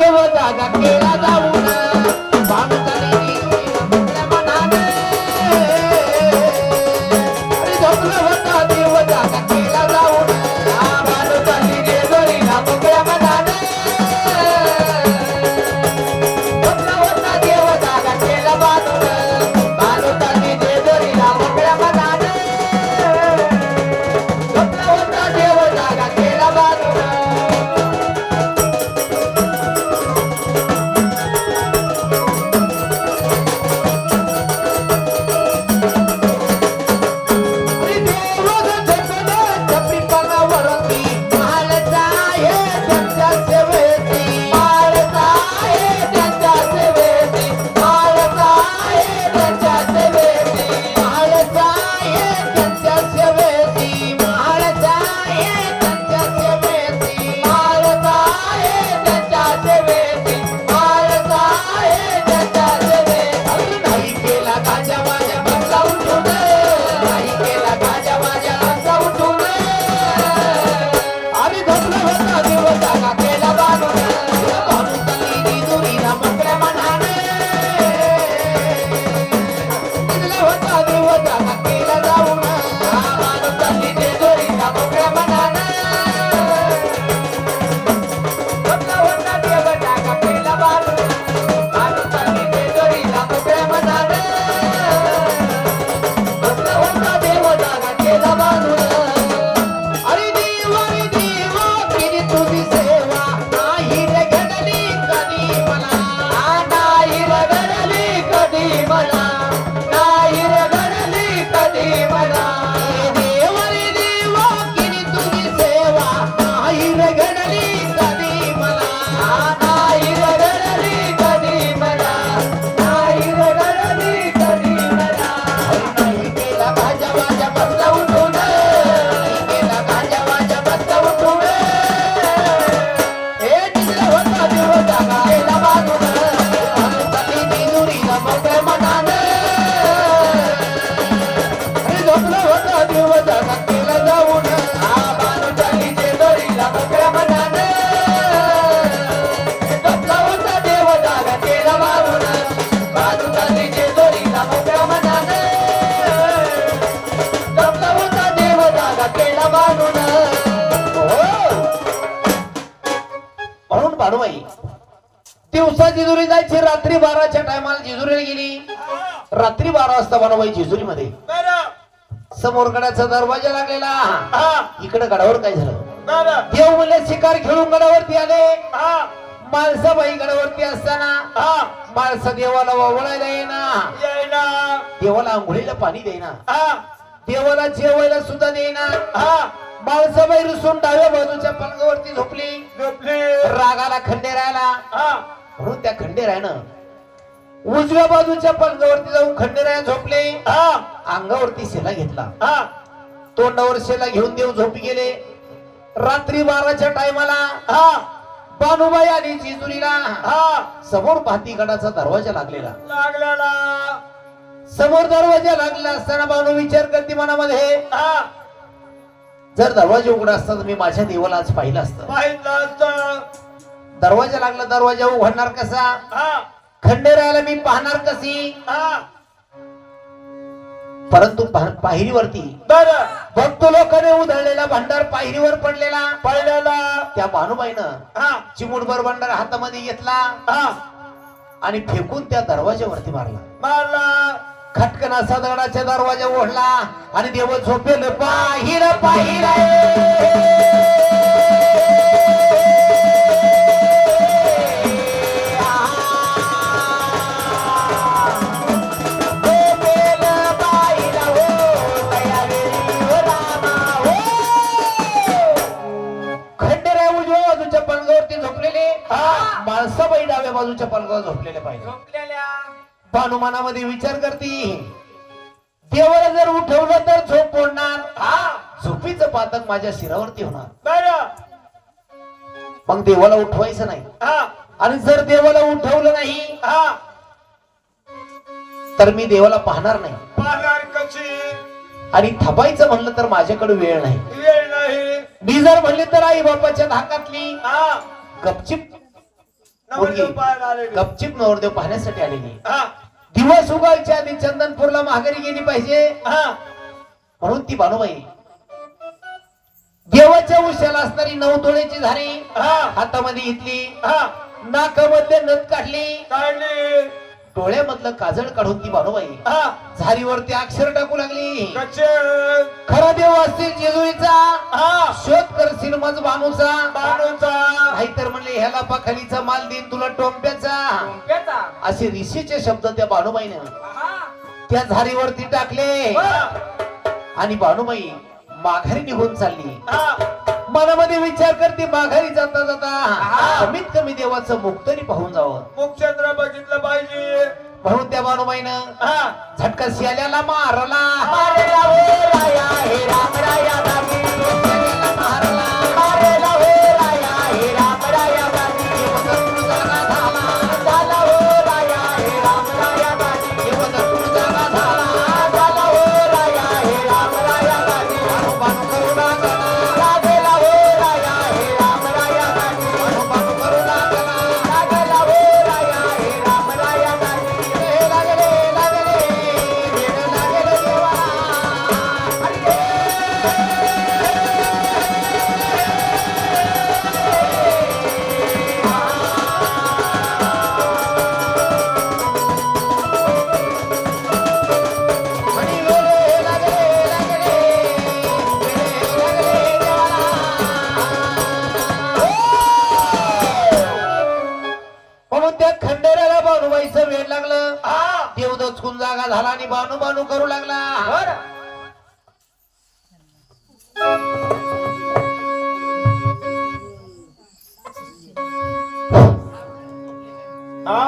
देव जागा केला जाऊन बांधतानी दिवसा जेजुरी जायची. रात्री बाराच्या टायमाला जेजुरीला गेली. रात्री बारा वाजता भानुबाई जेजुरी मध्ये समोर गडाचा दरवाजा लागलेला. इकडे गडावर काय झालं? देव म्हणले शिकार खेळून गडावरती आले. माणसाबाई गडावरती असताना माणसा देवाला वळायला येईना. येईना. देवाला आंघोळीला पाणी देईना. हा. देवाला जेवायला सुद्धा देईना. हा. माणसाबाई रुसून डाव्या बाजूच्या पलंगावरती झोपली. झोपली. रागाला खंडेरायला. म्हणून त्या खंडेरायनं उजव्या बाजूच्या पलंगावरती जाऊन खंडेराया झोपले. हा. अंगावरती शेला घेतला. हा. तोंडावर शेला घेऊन देव झोपी गेले. रात्री बाराच्या टायमाला हा. बानुबाई आली जिजुरीला हा. समोर भातीगडाचा दरवाजा लागलेला. लागलेला. समोर दरवाजा लागला असताना बानू विचार करते मनामध्ये हा. जर दरवाजा उघडा असता तर मी माझ्या देवाला आज पाहिलं असतं. पाहिलं असतं. दरवाजा लागला दरवाजा उघडणार कसा? हा. खंडेरायाला मी पाहणार कशी? हा. परंतु पा- पायरीवरती. बरं. भक्त लोकांनी उधळलेला भांडार पायरीवर पडलेला. पहिल्याला त्या भानुबाईनं हा. चिमुटभर भांडार हातामध्ये घेतला. हा. आणि फेकून त्या दरवाजावरती मारला. मारला. खटकन असा दगडाच्या दरवाजा ओढला. आणि देव झोपेल पाहिर पाहिर बाजूच्या पलंगावर झोपलेले पाहिजे. झोपलेल्या. भानुमानामध्ये विचार करती देवाला जर उठवलं तर झोप पडणार हा झोपीचं पातक माझ्या शिरावरती होणार. मग देवाला उठवायचं नाही. हा. आणि जर देवाला उठवलं नाही हा. तर मी देवाला पाहणार नाही. आणि थांबायचं म्हणलं तर माझ्याकडे वेळ नाही. वेळ नाही. मी जर म्हणले तर आई बापाच्या धाकातली हा. गपचिप आलेले. गपचिप नवरदेव पाहण्यासाठी आलेली. हा. दिवस उगायच्या आधी चंदनपूरला माघारी गेली पाहिजे. हा. म्हणून ती बानुबाई देवाच्या उशाला असणारी नऊ तोळ्याची झाली हा. हातामध्ये घेतली. हा. नाकामधले नथ काढली. काढली. डोळ्यामधलं काजळ काढून ती बानुबाई हा. झारीवरती अक्षर टाकू लागली. खरा देव असतील जेजुरीचा. हा. शोध करशील मज बानूचा बाणूचा. नाहीतर म्हणले ह्याला पाखालीचा माल देईन तुला टोंप्याचा. असे ऋषीचे शब्द त्या बानुबाईनं. त्या झारीवरती टाकले. आणि बानुबाई माघारी निघून चालली. हा. मनामध्ये विचार करते माघारी जाता जाता. कमीत कमी देवाचं मुख तरी पाहून जावं. मुखचंद्र बघितलं पाहिजे. म्हणून त्या बानुबाईनं झटका शियाल्याला मारला. मारेला राया हे राम राया जागा झाला आणि बानू बानू करू लागला. हा